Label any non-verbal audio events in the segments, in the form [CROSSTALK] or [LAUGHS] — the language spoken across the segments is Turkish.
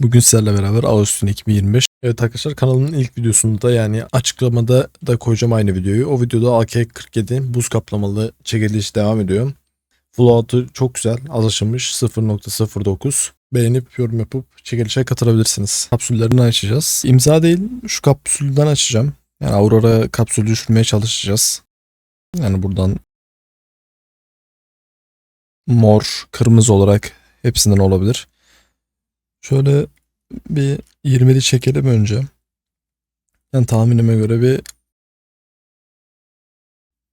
Bugün sizlerle beraber Ağustos 2025. Evet arkadaşlar kanalın ilk videosunda yani açıklamada da koyacağım aynı videoyu. O videoda AK-47 buz kaplamalı çekiliş devam ediyor. Float'u çok güzel alışılmış 0.09. Beğenip yorum yapıp çekilişe katılabilirsiniz. Kapsüllerini açacağız. İmza değil şu kapsülden açacağım. Yani Aurora kapsülü düşürmeye çalışacağız. Yani buradan mor, kırmızı olarak hepsinden olabilir. Şöyle bir 20'li çekelim önce. Yani tahminime göre bir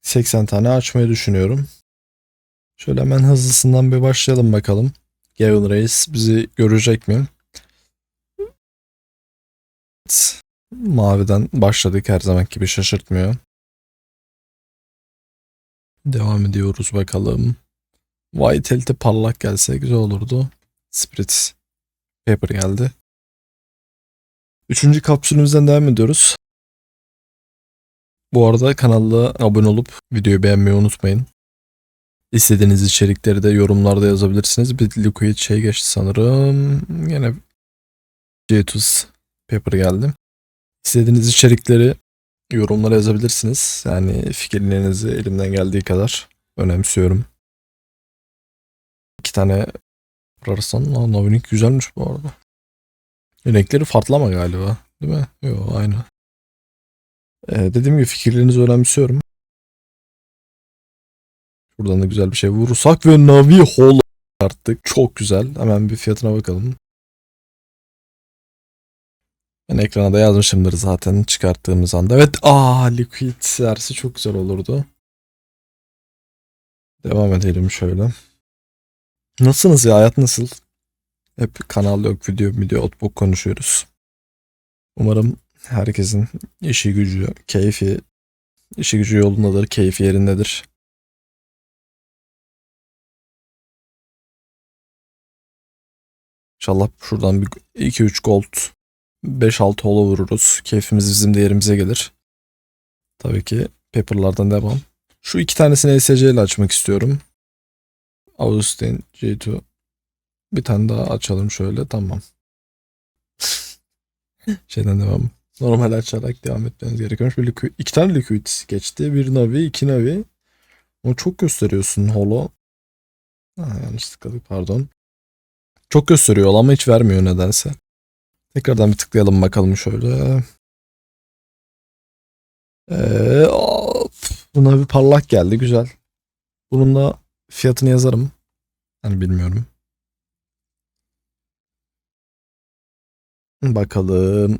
80 tane açmayı düşünüyorum. Şöyle hemen hızlısından bir başlayalım bakalım. Gavin Reis bizi görecek mi? Maviden başladık her zaman gibi şaşırtmıyor. Devam ediyoruz bakalım. Vitality parlak gelse güzel olurdu. Spirit Paper geldi. Üçüncü kapsülümüzden devam ediyoruz. Bu arada kanala abone olup videoyu beğenmeyi unutmayın. İstediğiniz içerikleri de yorumlarda yazabilirsiniz. Bir liquid şey geçti sanırım. Yine Cetus Paper geldi. İstediğiniz içerikleri yorumlara yazabilirsiniz. Yani fikirlerinizi elimden geldiği kadar önemsiyorum. İki tane ararsan Aa, Navinik güzelmiş bu arada. Renkleri farklı ama galiba. Değil mi? Yok aynı. Ee, dediğim gibi fikirlerinizi önemsiyorum. Buradan da güzel bir şey vurursak ve Navi Holo arttık. Çok güzel. Hemen bir fiyatına bakalım. Ben ekrana da yazmışımdır zaten çıkarttığımız anda. Evet aa Liquid sersi çok güzel olurdu. Devam edelim şöyle. Nasılsınız ya? Hayat nasıl? Hep kanal yok, video, video, otbook konuşuyoruz. Umarım herkesin işi gücü, keyfi, işi gücü yolundadır, keyfi yerindedir. İnşallah şuradan bir 2-3 gold, 5-6 holo vururuz. Keyfimiz bizim de yerimize gelir. Tabii ki paperlardan devam. Şu iki tanesini ESC ile açmak istiyorum. Austin J2 bir tane daha açalım şöyle tamam. [LAUGHS] Şeyden devam. Normal açarak devam etmeniz gerekiyormuş. Bir liquid, iki tane liquid geçti. Bir Navi, iki Navi. Onu çok gösteriyorsun holo. Ha, yanlış tıkladık pardon. Çok gösteriyor ama hiç vermiyor nedense. Tekrardan bir tıklayalım bakalım şöyle. Ee, of. Buna bir parlak geldi güzel. Bunun da fiyatını yazarım. Hani bilmiyorum. Bakalım.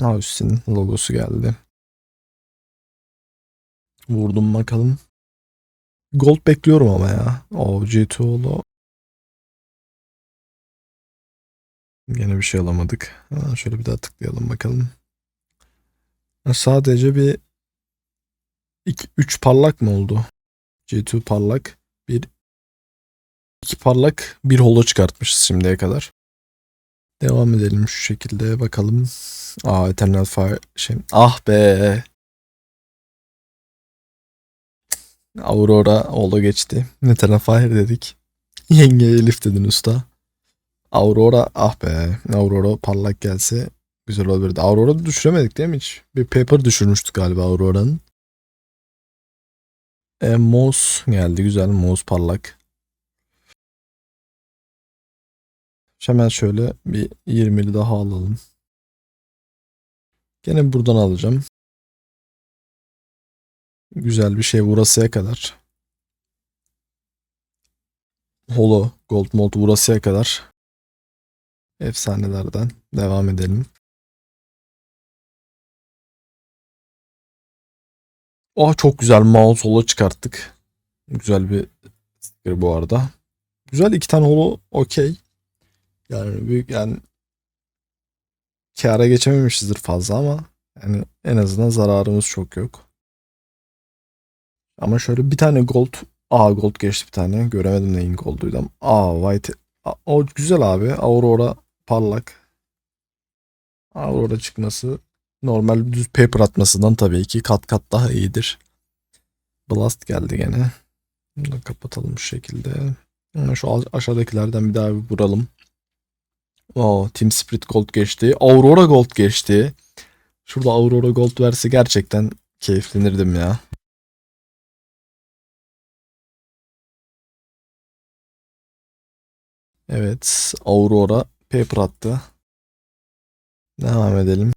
House'in logosu geldi. Vurdum bakalım. Gold bekliyorum ama ya. O G2'lu. Yine bir şey alamadık. Ha, şöyle bir daha tıklayalım bakalım. Ha, sadece bir 3 parlak mı oldu? G2 parlak. Bir iki parlak bir holo çıkartmışız şimdiye kadar. Devam edelim şu şekilde bakalım. Aa Eternal Fire şey. Ah be. Aurora holo geçti. Eternal Fire dedik. Yenge Elif dedin usta. Aurora ah be. Aurora parlak gelse güzel olurdu. Aurora düşüremedik değil mi hiç? Bir paper düşürmüştük galiba Aurora'nın. E, Mouse geldi. Güzel. Mouse parlak. Hemen şöyle bir 20'li daha alalım. Gene buradan alacağım. Güzel bir şey vurasıya kadar. Holo, Gold Mold vurasıya kadar. Efsanelerden devam edelim. Oh çok güzel mouse holo çıkarttık. Güzel bir sticker bu arada. Güzel iki tane holo okey. Yani büyük yani kâra geçememişizdir fazla ama yani en azından zararımız çok yok. Ama şöyle bir tane gold A gold geçti bir tane. Göremedim neyin golduydu A white. A, o güzel abi. Aurora parlak. Aurora çıkması normal düz paper atmasından tabii ki kat kat daha iyidir. Blast geldi gene. Bunu da kapatalım bu şekilde. Şu aşağıdakilerden bir daha bir vuralım. Oo, Team Spirit Gold geçti. Aurora Gold geçti. Şurada Aurora Gold verse gerçekten keyiflenirdim ya. Evet, Aurora paper attı. Devam edelim.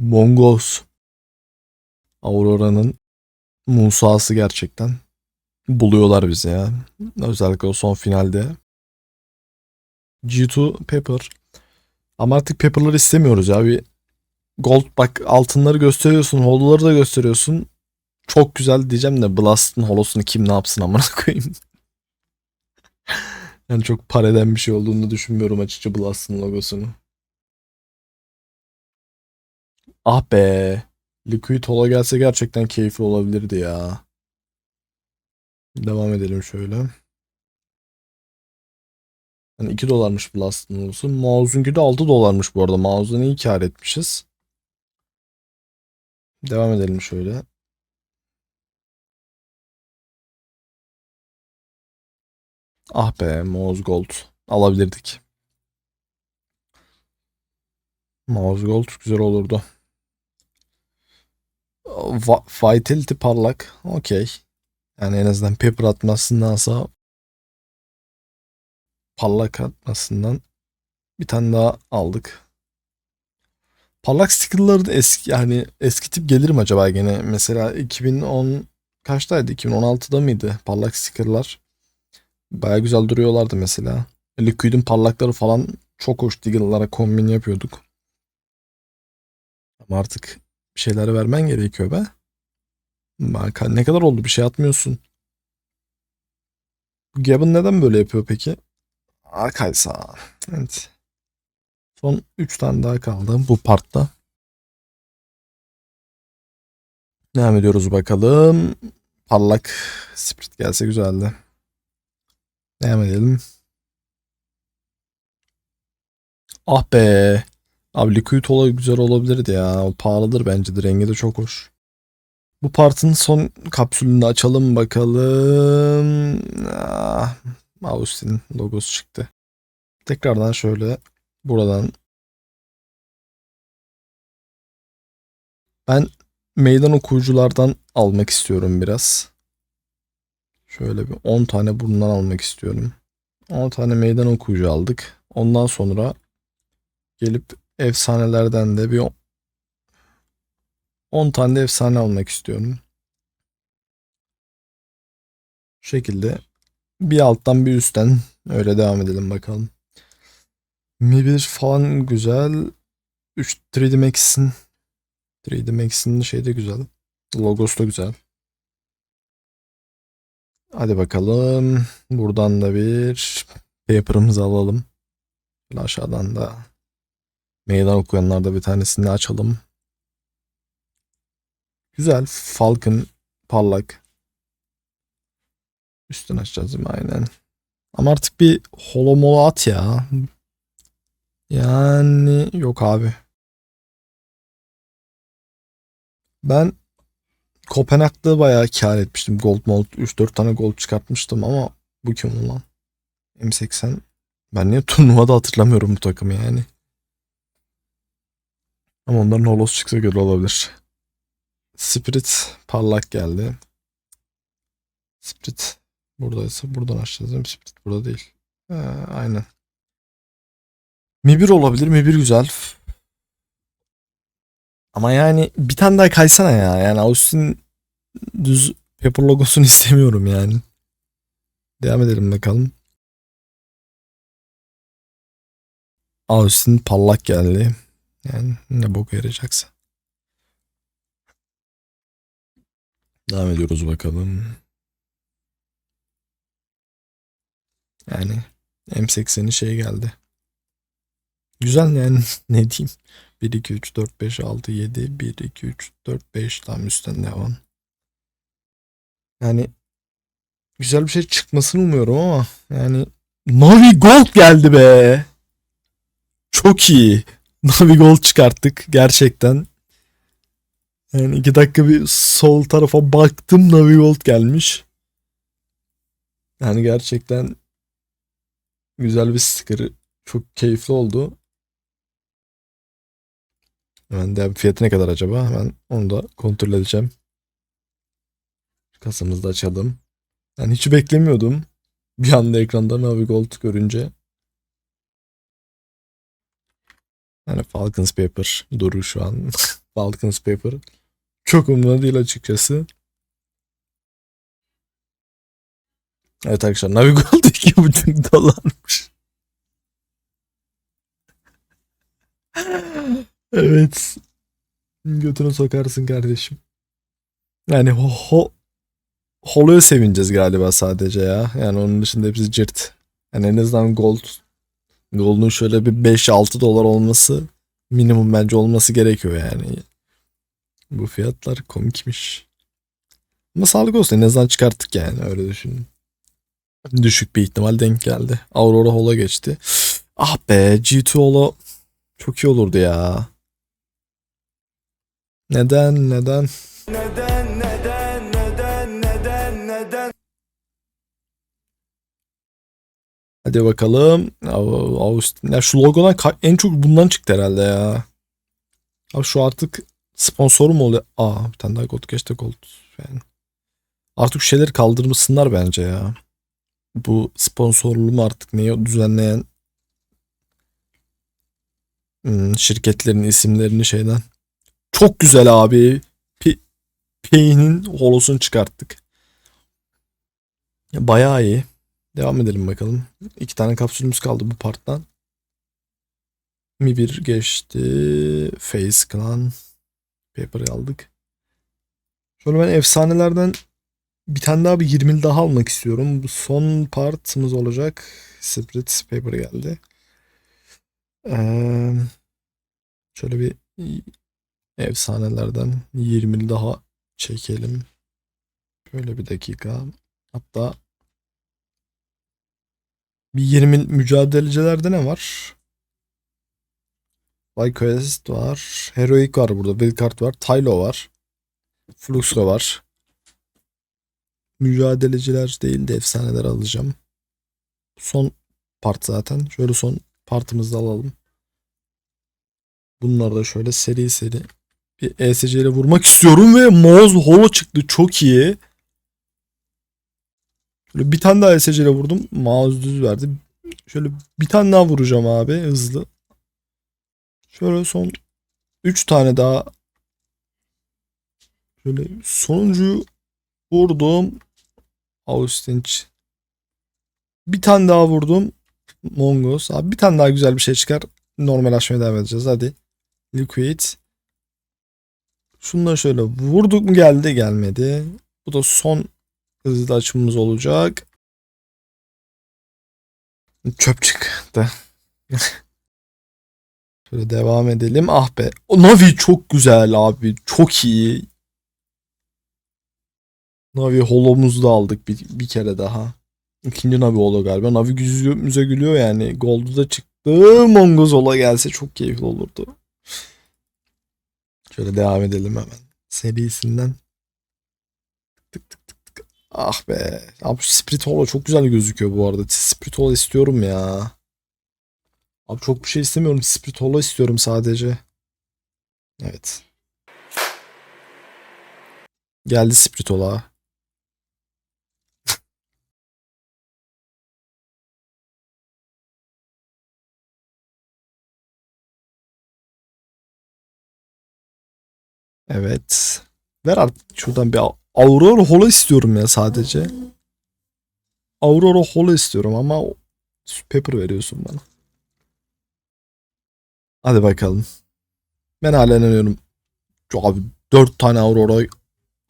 Mongos. Aurora'nın Musa'sı gerçekten. Buluyorlar bizi ya. Özellikle o son finalde. G2 Pepper. Ama artık Pepper'ları istemiyoruz ya. Bir Gold bak altınları gösteriyorsun. Holo'ları da gösteriyorsun. Çok güzel diyeceğim de Blast'ın holosunu kim ne yapsın amına koyayım. [LAUGHS] yani çok para eden bir şey olduğunu düşünmüyorum açıkça Blast'ın logosunu. Ah be. Liquid Holo gelse gerçekten keyifli olabilirdi ya. Devam edelim şöyle. Yani 2 dolarmış Blast'ın holosu. Mouse'unki de 6 dolarmış bu arada. Mouse'dan iyi kar etmişiz. Devam edelim şöyle. Ah be Mouse Gold. Alabilirdik. Mouse Gold güzel olurdu. Va- Vitality parlak. Okey. Yani en azından paper atmasındansa parlak atmasından bir tane daha aldık. Parlak sticker'ları da eski yani eski tip gelir mi acaba gene? Mesela 2010 kaçtaydı? 2016'da mıydı? Parlak sticker'lar. Baya güzel duruyorlardı mesela. Liquid'in parlakları falan çok hoş Diggle'lara kombin yapıyorduk. Ama artık bir şeyler vermen gerekiyor be. Bak ne kadar oldu bir şey atmıyorsun. Bu Gavin neden böyle yapıyor peki? Arkaysa. Evet. Son 3 tane daha kaldı bu partta. Devam ediyoruz bakalım. Parlak Spirit gelse güzeldi. Devam edelim. Ah be. Abi Liquid Ola güzel olabilirdi ya. O pahalıdır bence de. Rengi de çok hoş. Bu partın son kapsülünü açalım bakalım. Ah, Austin logosu çıktı. Tekrardan şöyle buradan ben meydan okuyuculardan almak istiyorum biraz. Şöyle bir 10 tane bundan almak istiyorum. 10 tane meydan okuyucu aldık. Ondan sonra gelip efsanelerden de bir 10 tane de efsane almak istiyorum. Bu şekilde bir alttan bir üstten öyle devam edelim bakalım. Mi 1 falan güzel. 3 3D Max'in 3D Max'in şey de güzel. Logosu da güzel. Hadi bakalım. Buradan da bir paper'ımızı alalım. Aşağıdan da meydan okuyanlarda bir tanesini açalım. Güzel. Falcon parlak. Üstten açacağız değil mi? Aynen. Ama artık bir holo at ya. Yani yok abi. Ben Kopenhag'da bayağı kar etmiştim. Gold mold 3-4 tane gold çıkartmıştım ama bu kim ulan? M80 ben niye turnuvada hatırlamıyorum bu takımı yani. Ama onların holos çıksa göre olabilir. Spirit parlak geldi. Spirit buradaysa buradan açacağız değil mi? Spirit burada değil. Ee, aynen. Mi 1 olabilir. Mi 1 güzel. Ama yani bir tane daha kaysana ya. Yani Austin düz paper logosunu [LAUGHS] istemiyorum yani. Devam edelim bakalım. Austin parlak geldi. Yani ne boku yarayacaksa. Devam ediyoruz bakalım. Yani M80'in şey geldi. Güzel yani [LAUGHS] ne diyeyim. 1, 2, 3, 4, 5, 6, 7, 1, 2, 3, 4, 5 tam üstten devam. Yani güzel bir şey çıkmasını umuyorum ama yani Navi Gold geldi be. Çok iyi. Navi Gold çıkarttık gerçekten. Yani iki dakika bir sol tarafa baktım Navi Gold gelmiş. Yani gerçekten güzel bir sticker. Çok keyifli oldu. Hemen de fiyatı ne kadar acaba? Hemen onu da kontrol edeceğim. Kasamızı da açalım. Yani hiç beklemiyordum. Bir anda ekranda Navi Gold görünce. Yani Falcons Paper duru şu an. [LAUGHS] Falcons Paper. Çok umurumda değil açıkçası. Evet arkadaşlar Navi Gold 2,5 dolarmış. evet. Götünü sokarsın kardeşim. Yani ho, ho Holo'ya sevineceğiz galiba sadece ya. Yani onun dışında hepsi cırt. Yani en azından gold. Gold'un şöyle bir 5-6 dolar olması minimum bence olması gerekiyor yani. Bu fiyatlar komikmiş. Ama sağlık olsun en azından çıkarttık yani öyle düşünün. Düşük bir ihtimal denk geldi. Aurora Holo geçti. Ah be G2 Holo çok iyi olurdu ya. Neden neden? Neden neden Hadi bakalım. Ya şu logodan en çok bundan çıktı herhalde ya. Abi şu artık sponsoru mu oluyor? Aa bir tane daha gold geçti gold. Yani. Artık şu şeyleri kaldırmışsınlar bence ya. Bu sponsorluğu artık neyi düzenleyen hmm, şirketlerin isimlerini şeyden. Çok güzel abi. P- Payne'in holosunu çıkarttık. Ya Bayağı iyi. Devam edelim bakalım. İki tane kapsülümüz kaldı bu parttan. Mi bir geçti. Face Clan. Paper aldık. Şöyle ben efsanelerden bir tane daha bir 20'li daha almak istiyorum. Bu son partımız olacak. Spirit Paper geldi. Ee, şöyle bir efsanelerden 20'li daha çekelim. Şöyle bir dakika. Hatta bir 20 mücadelecilerde ne var? Quest var. Heroic var burada. Wildcard var. Tylo var. Fluxo var. Mücadeleciler değil de efsaneler alacağım. Son part zaten. Şöyle son partımızda alalım. Bunları da şöyle seri seri bir ESC ile vurmak istiyorum ve Moz Holo çıktı. Çok iyi. Şöyle bir tane daha ESC ile vurdum. Mouse düz verdi. Şöyle bir tane daha vuracağım abi hızlı. Şöyle son 3 tane daha şöyle sonuncuyu vurdum. Austinç. Bir tane daha vurdum. Mongos. Abi bir tane daha güzel bir şey çıkar. Normal açmaya devam edeceğiz. Hadi. Liquid. Şundan şöyle vurduk mu geldi gelmedi. Bu da son hızlı açımımız olacak. Çöp çıktı. [LAUGHS] Şöyle devam edelim. Ah be. O Navi çok güzel abi. Çok iyi. Navi holomuzu da aldık bir, bir kere daha. İkinci Navi holo galiba. Navi yüzümüze gülüyor yani. Gold'u da çıktı. Mongoz hola gelse çok keyifli olurdu. Şöyle devam edelim hemen. Serisinden. Ah be. Abi şu Spirit Holo çok güzel gözüküyor bu arada. Spirit Holo istiyorum ya. Abi çok bir şey istemiyorum. Spirit Holo istiyorum sadece. Evet. Geldi Spirit Holo. [LAUGHS] Evet. Ver artık şuradan bir Aurora Holo istiyorum ya sadece. Aurora Holo istiyorum ama Pepper veriyorsun bana. Hadi bakalım. Ben hala inanıyorum. Abi 4 tane Aurora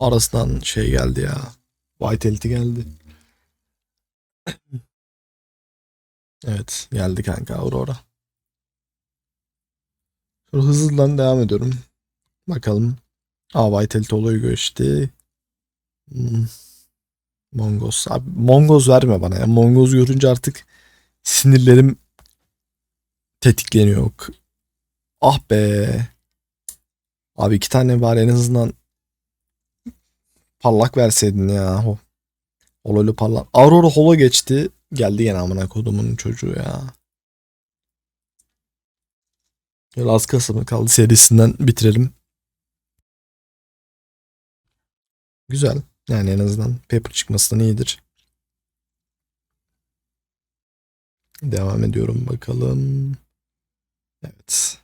arasından şey geldi ya. Vitality geldi. Evet geldi kanka Aurora. Hızlıdan devam ediyorum. Bakalım. Aa Vitality olayı geçti. Hmm. Mongoz. Abi Mongoz verme bana ya. Mongoz görünce artık sinirlerim tetikleniyor. Ah be. Abi iki tane var en azından parlak verseydin ya. Oh. Holo'lu parlan. Aurora Holo geçti. Geldi gene amına kodumun çocuğu ya. Laz Kasım'ı kaldı serisinden bitirelim. Güzel. Yani en azından paper çıkmasından iyidir. Devam ediyorum bakalım. Evet.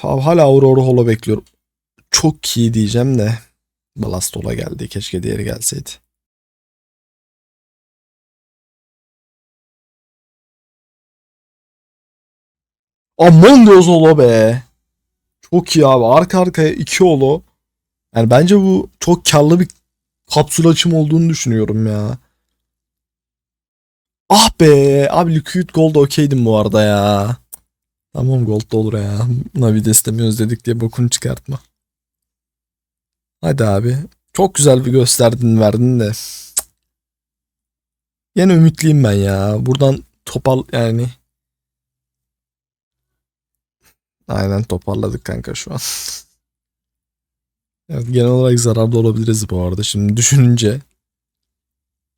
Ha- Hala Aurora Holo bekliyorum. Çok iyi diyeceğim de. Blastola geldi. Keşke diğeri gelseydi. Aman diyoruz Holo be. Çok iyi abi. Arka arkaya iki Holo. Yani bence bu çok karlı bir kapsül açım olduğunu düşünüyorum ya. Ah be. Abi Liquid Gold okeydim bu arada ya. Tamam Gold da olur ya. Navi de istemiyoruz dedik diye bokunu çıkartma. Hadi abi. Çok güzel bir gösterdin verdin de. Yine ümitliyim ben ya. Buradan topal yani. Aynen toparladık kanka şu an. Evet, genel olarak zararda olabiliriz bu arada şimdi düşününce.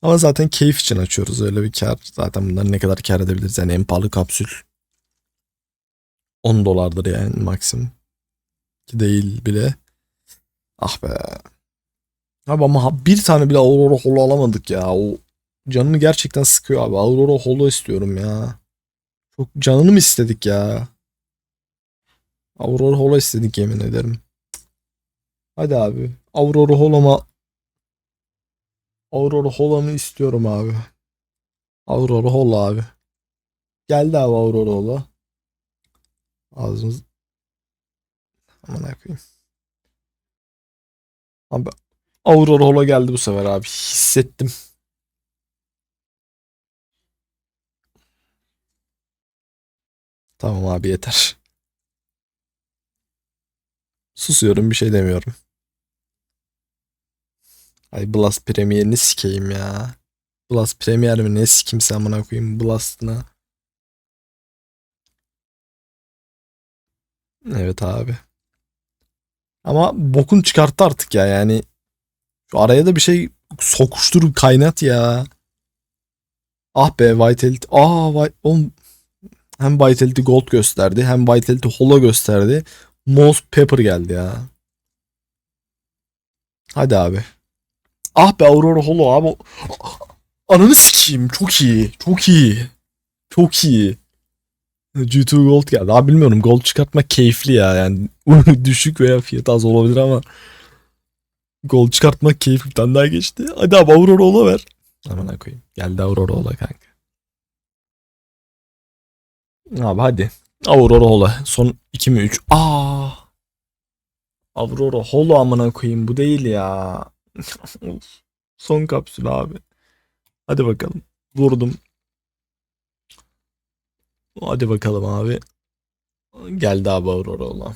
Ama zaten keyif için açıyoruz öyle bir kar. Zaten bundan ne kadar kar edebiliriz yani en pahalı kapsül. 10 dolardır yani maksimum. Ki değil bile. Ah be. Abi ama bir tane bile Aurora Holo alamadık ya. O canımı gerçekten sıkıyor abi. Aurora Holo istiyorum ya. Çok canını mı istedik ya? Aurora Holo istedik yemin ederim. Hadi abi. Aurora Holo'ma Aurora Holo'mu istiyorum abi. Aurora Holo abi. Geldi abi Aurora Holo. Ağzımız Aman koyayım. Abi Aurora Holo geldi bu sefer abi. Hissettim. Tamam abi yeter. Susuyorum bir şey demiyorum. Ay Blast Premier'ini sikeyim ya. Blast Premier mi ne sikeyim sen amına koyayım Blast'ına. Evet abi. Ama bokun çıkarttı artık ya yani. Şu araya da bir şey sokuştur kaynat ya. Ah be Vitality. Aa Vit- oğlum, hem Vitality Gold gösterdi hem Vitality Holo gösterdi. Most Pepper geldi ya. Hadi abi. Ah be Aurora Holo abi. Ananı sikeyim. Çok iyi. Çok iyi. Çok iyi. G2 Gold geldi. Abi bilmiyorum. Gold çıkartmak keyifli ya. Yani [LAUGHS] düşük veya fiyatı az olabilir ama Gold çıkartmak keyifli. Bir tane daha geçti. Hadi abi Aurora Holo ver. Aman koyayım. Geldi Aurora Holo kanka. Abi hadi. Aurora Holo. Son 2 mi 3? Aa. Aurora Holo amına koyayım. Bu değil ya. [LAUGHS] Son kapsül abi. Hadi bakalım. Vurdum. Hadi bakalım abi. Geldi abi Aurora olan.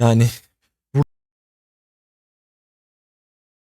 Yani